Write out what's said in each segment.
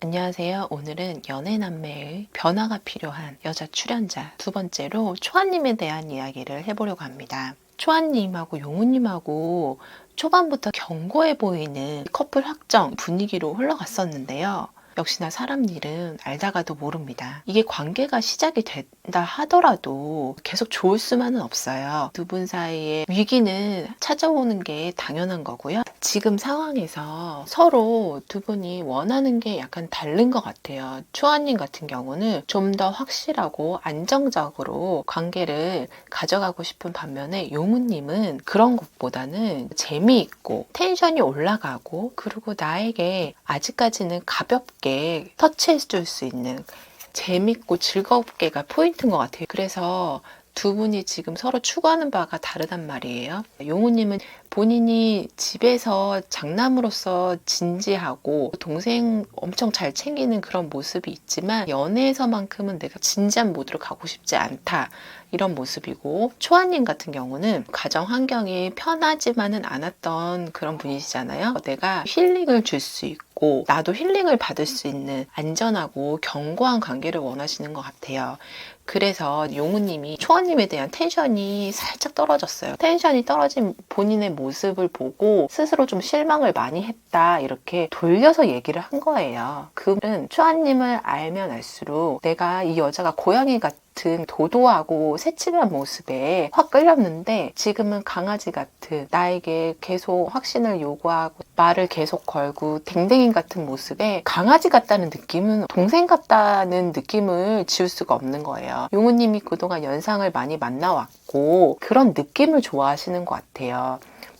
안녕하세요. 오늘은 연애남매의 변화가 필요한 여자 출연자 두 번째로 초아님에 대한 이야기를 해보려고 합니다. 초아님하고 용우님하고 초반부터 견고해 보이는 커플 확정 분위기로 흘러갔었는데요. 역시나 사람 일은 알다가도 모릅니다. 이게 관계가 시작이 된다 하더라도 계속 좋을 수만은 없어요. 두 분 사이에 위기는 찾아오는 게 당연한 거고요. 지금 상황에서 서로 두 분이 원하는 게 약간 다른 것 같아요. 초아님 같은 경우는 좀 더 확실하고 안정적으로 관계를 가져가고 싶은 반면에 용우님은 그런 것보다는 재미있고 텐션이 올라가고 그리고 나에게 아직까지는 가볍게 터치해 줄 수 있는 재밌고 즐겁게가 포인트인 것 같아요. 그래서 두 분이 지금 서로 추구하는 바가 다르단 말이에요. 용우님은 본인이 집에서 장남으로서 진지하고 동생 엄청 잘 챙기는 그런 모습이 있지만 연애에서만큼은 내가 진지한 모드로 가고 싶지 않다. 이런 모습이고 초아님 같은 경우는 가정 환경이 편하지만은 않았던 그런 분이시잖아요. 내가 힐링을 줄 수 있고 나도 힐링을 받을 수 있는 안전하고 견고한 관계를 원하시는 것 같아요. 그래서 용우님이 초아님에 대한 텐션이 살짝 떨어졌어요. 텐션이 떨어진 본인의 모습을 보고 스스로 좀 실망을 많이 했다 이렇게 돌려서 얘기를 한 거예요. 그는 초아님을 알면 알수록 내가 이 여자가 고양이 같은 도도하고 새침한 모습에 확 끌렸는데 지금은 강아지 같은 나에게 계속 확신을 요구하고 말을 계속 걸고 댕댕이 같은 모습에 강아지 같다는 느낌은 동생 같다는 느낌을 지울 수가 없는 거예요. 용우님이 그동안 연상을 많이 만나왔고 그런 느낌을 좋아하시는 것 같아요.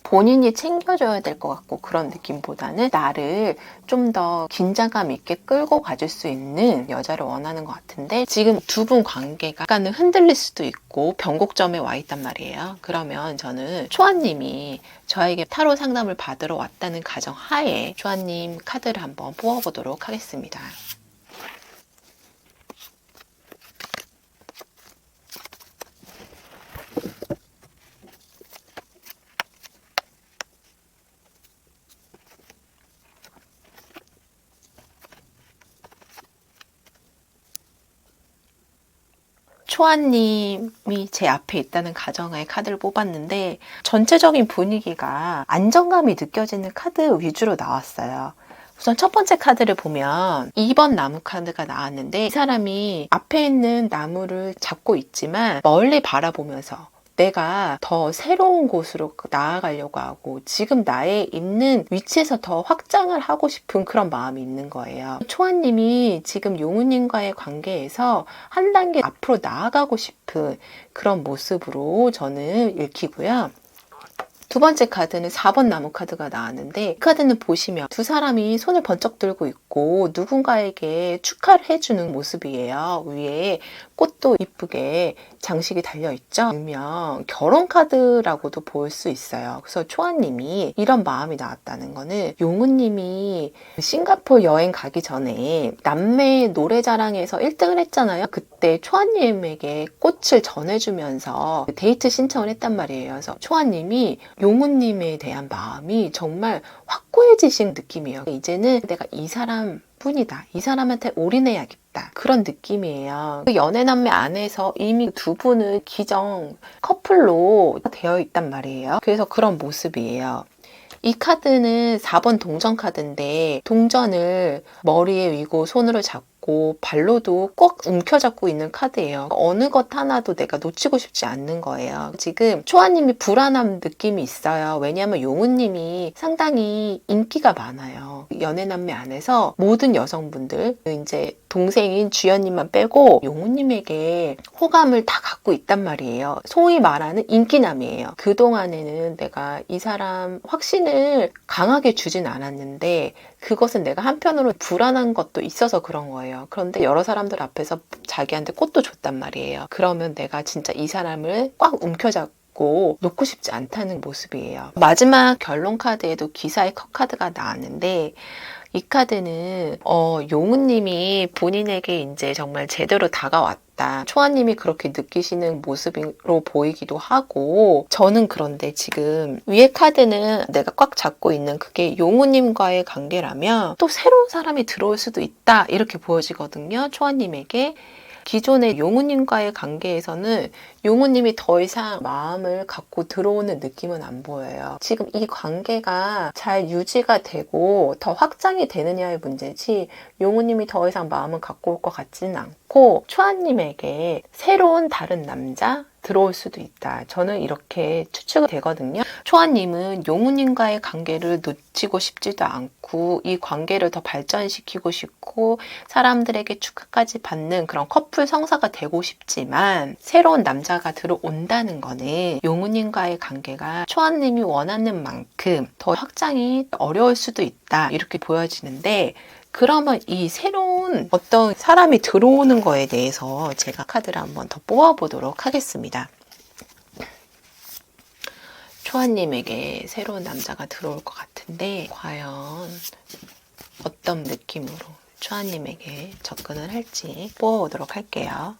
본인이 챙겨줘야 될 것 같고 그런 느낌보다는 나를 좀 더 긴장감 있게 끌고 가줄 수 있는 여자를 원하는 것 같은데 지금 두 분 관계가 약간은 흔들릴 수도 있고 변곡점에 와 있단 말이에요. 그러면 저는 초아님이 저에게 타로 상담을 받으러 왔다는 가정 하에 초아님 카드를 한번 뽑아보도록 하겠습니다. 초아님이 제 앞에 있다는 가정하에 카드를 뽑았는데 전체적인 분위기가 안정감이 느껴지는 카드 위주로 나왔어요. 우선 첫 번째 카드를 보면 2번 나무 카드가 나왔는데 이 사람이 앞에 있는 나무를 잡고 있지만 멀리 바라보면서 내가 더 새로운 곳으로 나아가려고 하고 지금 나의 있는 위치에서 더 확장을 하고 싶은 그런 마음이 있는 거예요. 초아님이 지금 용우님과의 관계에서 한 단계 앞으로 나아가고 싶은 그런 모습으로 저는 읽히고요. 두 번째 카드는 4번 나무 카드가 나왔는데 이 카드는 보시면 두 사람이 손을 번쩍 들고 있고 누군가에게 축하를 해주는 모습이에요. 위에 꽃도 이쁘게 장식이 달려있죠. 일명 결혼 카드라고도 볼 수 있어요. 그래서 초아님이 이런 마음이 나왔다는 거는 용우님이 싱가포르 여행 가기 전에 남매 노래자랑에서 1등을 했잖아요. 그때 초아님에게 꽃을 전해주면서 데이트 신청을 했단 말이에요. 그래서 초아님이 용우님에 대한 마음이 정말 확고해지신 느낌이에요. 이제는 내가 이 사람 뿐이다. 이 사람한테 올인해야겠다. 그런 느낌이에요. 그 연애남매 안에서 이미 두 분은 기정 커플로 되어 있단 말이에요. 그래서 그런 모습이에요. 이 카드는 4번 동전 카드인데 동전을 머리에 위고 손으로 잡고 발로도 꼭 움켜잡고 있는 카드예요. 어느 것 하나도 내가 놓치고 싶지 않는 거예요. 지금 초아님이 불안한 느낌이 있어요. 왜냐하면 용우님이 상당히 인기가 많아요. 연애남매 안에서 모든 여성분들 이제 동생인 주연님만 빼고 용우님에게 호감을 다 갖고 있단 말이에요. 소위 말하는 인기남이에요. 그동안에는 내가 이 사람 확신을 강하게 주진 않았는데 그것은 내가 한편으로 불안한 것도 있어서 그런 거예요. 그런데 여러 사람들 앞에서 자기한테 꽃도 줬단 말이에요. 그러면 내가 진짜 이 사람을 꽉 움켜잡고 놓고 싶지 않다는 모습이에요. 마지막 결론 카드에도 기사의 컷 카드가 나왔는데 이 카드는 어, 용우님이 본인에게 이제 정말 제대로 다가왔다. 초아님이 그렇게 느끼시는 모습으로 보이기도 하고 저는 그런데 지금 위에 카드는 내가 꽉 잡고 있는 그게 용우님과의 관계라면 또 새로운 사람이 들어올 수도 있다 이렇게 보여지거든요. 초아님에게 기존의 용우님과의 관계에서는 용우님이 더 이상 마음을 갖고 들어오는 느낌은 안 보여요. 지금 이 관계가 잘 유지가 되고 더 확장이 되느냐의 문제지 용우님이 더 이상 마음을 갖고 올 것 같지는 않고 초아님에게 새로운 다른 남자 들어올 수도 있다. 저는 이렇게 추측이 되거든요. 초아님은 용우님과의 관계를 놓치고 싶지도 않고 이 관계를 더 발전시키고 싶고 사람들에게 축하까지 받는 그런 커플 성사가 되고 싶지만 새로운 남자가 들어온다는 거는 용우님과의 관계가 초아님이 원하는 만큼 더 확장이 어려울 수도 있다. 이렇게 보여지는데 그러면 이 새로운 어떤 사람이 들어오는 거에 대해서 제가 카드를 한번 더 뽑아보도록 하겠습니다. 초아님에게 새로운 남자가 들어올 것 같은데 과연 어떤 느낌으로 초아님에게 접근을 할지 뽑아보도록 할게요.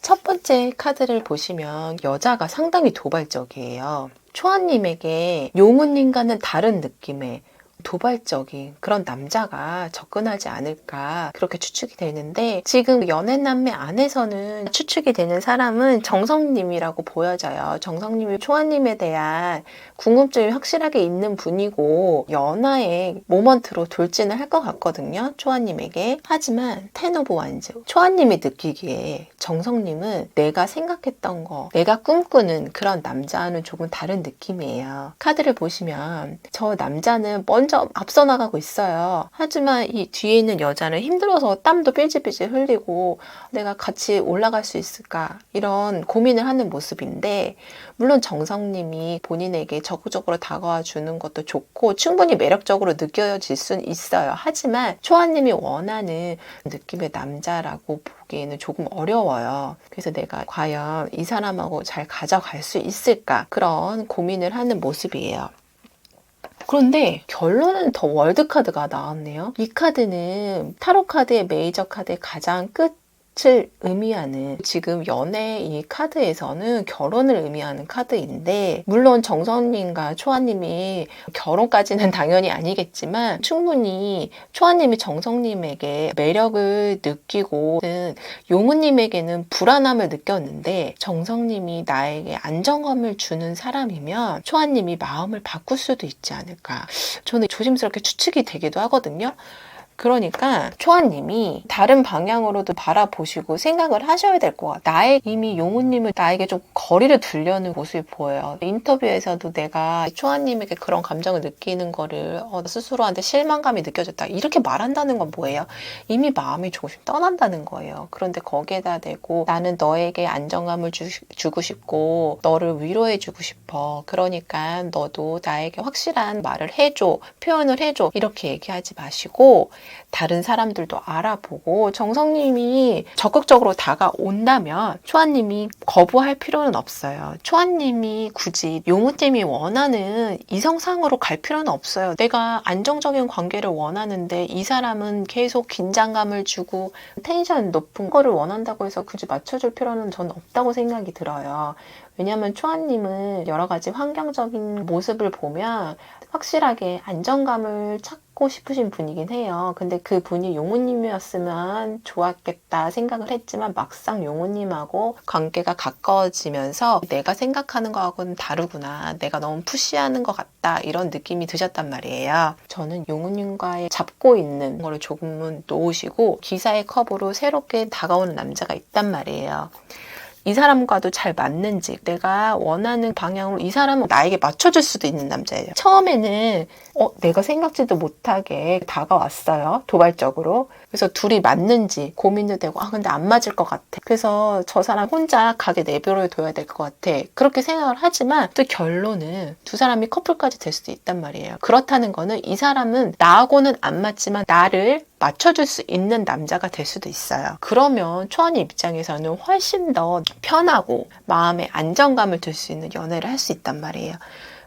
첫 번째 카드를 보시면 여자가 상당히 도발적이에요. 초아님에게 용우님과는 다른 느낌의 도발적인 그런 남자가 접근하지 않을까 그렇게 추측이 되는데 지금 연애남매 안에서는 추측이 되는 사람은 정성님이라고 보여져요. 정성님이 초아님에 대한 궁금증이 확실하게 있는 분이고 연하의 모먼트로 돌진을 할 것 같거든요. 초아님에게. 하지만 텐 오브 완즈 초아님이 느끼기에 정성님은 내가 생각했던 거 내가 꿈꾸는 그런 남자와는 조금 다른 느낌이에요. 카드를 보시면 저 남자는 먼저 앞서 나가고 있어요. 하지만 이 뒤에 있는 여자는 힘들어서 땀도 삐질삐질 흘리고 내가 같이 올라갈 수 있을까 이런 고민을 하는 모습인데 물론 정성님이 본인에게 적극적으로 다가와 주는 것도 좋고 충분히 매력적으로 느껴질 수는 있어요. 하지만 초아님이 원하는 느낌의 남자라고 보기에는 조금 어려워요. 그래서 내가 과연 이 사람하고 잘 가져갈 수 있을까 그런 고민을 하는 모습이에요. 그런데 결론은 더 월드 카드가 나왔네요. 이 카드는 타로 카드의 메이저 카드의 가장 끝 을 의미하는 지금 연애 이 카드에서는 결혼을 의미하는 카드인데 물론 정선님과 초아님이 결혼까지는 당연히 아니겠지만 충분히 초아님이 정성님에게 매력을 느끼고 용우님에게는 불안함을 느꼈는데 정성님이 나에게 안정감을 주는 사람이면 초아님이 마음을 바꿀 수도 있지 않을까 저는 조심스럽게 추측이 되기도 하거든요. 그러니까 초아님이 다른 방향으로도 바라보시고 생각을 하셔야 될 것 같아요. 나의 이미 용우님을 나에게 좀 거리를 두려는 모습이 보여요. 인터뷰에서도 내가 초아님에게 그런 감정을 느끼는 거를 어, 스스로한테 실망감이 느껴졌다. 이렇게 말한다는 건 뭐예요? 이미 마음이 조금씩 떠난다는 거예요. 그런데 거기에다 대고 나는 너에게 안정감을 주, 주고 싶고 너를 위로해주고 싶어. 그러니까 너도 나에게 확실한 말을 해줘. 표현을 해줘. 이렇게 얘기하지 마시고 다른 사람들도 알아보고 정성님이 적극적으로 다가온다면 초아님이 거부할 필요는 없어요. 초아님이 굳이 용우님이 원하는 이성상으로 갈 필요는 없어요. 내가 안정적인 관계를 원하는데 이 사람은 계속 긴장감을 주고 텐션 높은 거를 원한다고 해서 굳이 맞춰줄 필요는 저는 없다고 생각이 들어요. 왜냐하면 초아님은 여러 가지 환경적인 모습을 보면 확실하게 안정감을 찾고 싶으신 분이긴 해요. 근데 그 분이 용우님이었으면 좋았겠다 생각을 했지만 막상 용우님하고 관계가 가까워지면서 내가 생각하는 거하고는 다르구나. 내가 너무 푸시하는 것 같다. 이런 느낌이 드셨단 말이에요. 저는 용우님과의 잡고 있는 거를 조금은 놓으시고 기사의 컵으로 새롭게 다가오는 남자가 있단 말이에요. 이 사람과도 잘 맞는지 내가 원하는 방향으로 이 사람은 나에게 맞춰줄 수도 있는 남자예요. 처음에는 어, 내가 생각지도 못하게 다가왔어요. 도발적으로. 그래서 둘이 맞는지 고민도 되고 아 근데 안 맞을 것 같아. 그래서 저 사람 혼자 가게 내버려 둬야 될 것 같아. 그렇게 생각을 하지만 또 결론은 두 사람이 커플까지 될 수도 있단 말이에요. 그렇다는 거는 이 사람은 나하고는 안 맞지만 나를 맞춰줄 수 있는 남자가 될 수도 있어요. 그러면 초안이 입장에서는 훨씬 더 편하고 마음에 안정감을 줄 수 있는 연애를 할 수 있단 말이에요.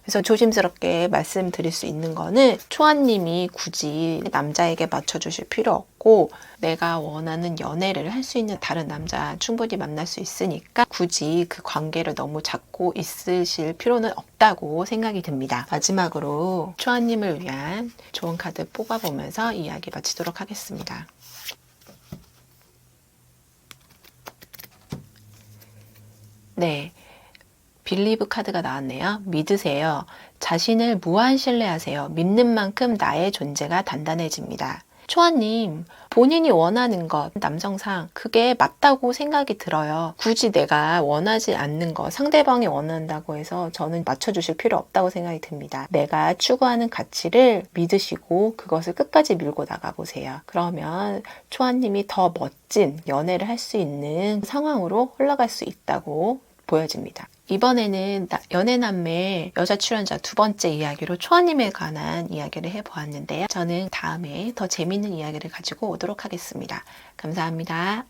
그래서 조심스럽게 말씀드릴 수 있는 거는 초아님이 굳이 남자에게 맞춰주실 필요 없고 내가 원하는 연애를 할 수 있는 다른 남자 충분히 만날 수 있으니까 굳이 그 관계를 너무 잡고 있으실 필요는 없다고 생각이 듭니다. 마지막으로 초아님을 위한 좋은 카드 뽑아보면서 이야기 마치도록 하겠습니다. 네. 빌리브 카드가 나왔네요. 믿으세요. 자신을 무한 신뢰하세요. 믿는 만큼 나의 존재가 단단해집니다. 초아님, 본인이 원하는 것, 남성상, 그게 맞다고 생각이 들어요. 굳이 내가 원하지 않는 것, 상대방이 원한다고 해서 저는 맞춰주실 필요 없다고 생각이 듭니다. 내가 추구하는 가치를 믿으시고 그것을 끝까지 밀고 나가보세요. 그러면 초아님이 더 멋진 연애를 할 수 있는 상황으로 흘러갈 수 있다고 보여집니다. 이번에는 나- 연애남매 여자 출연자 두 번째 이야기로 초아님에 관한 이야기를 해보았는데요. 저는 다음에 더 재밌는 이야기를 가지고 오도록 하겠습니다. 감사합니다.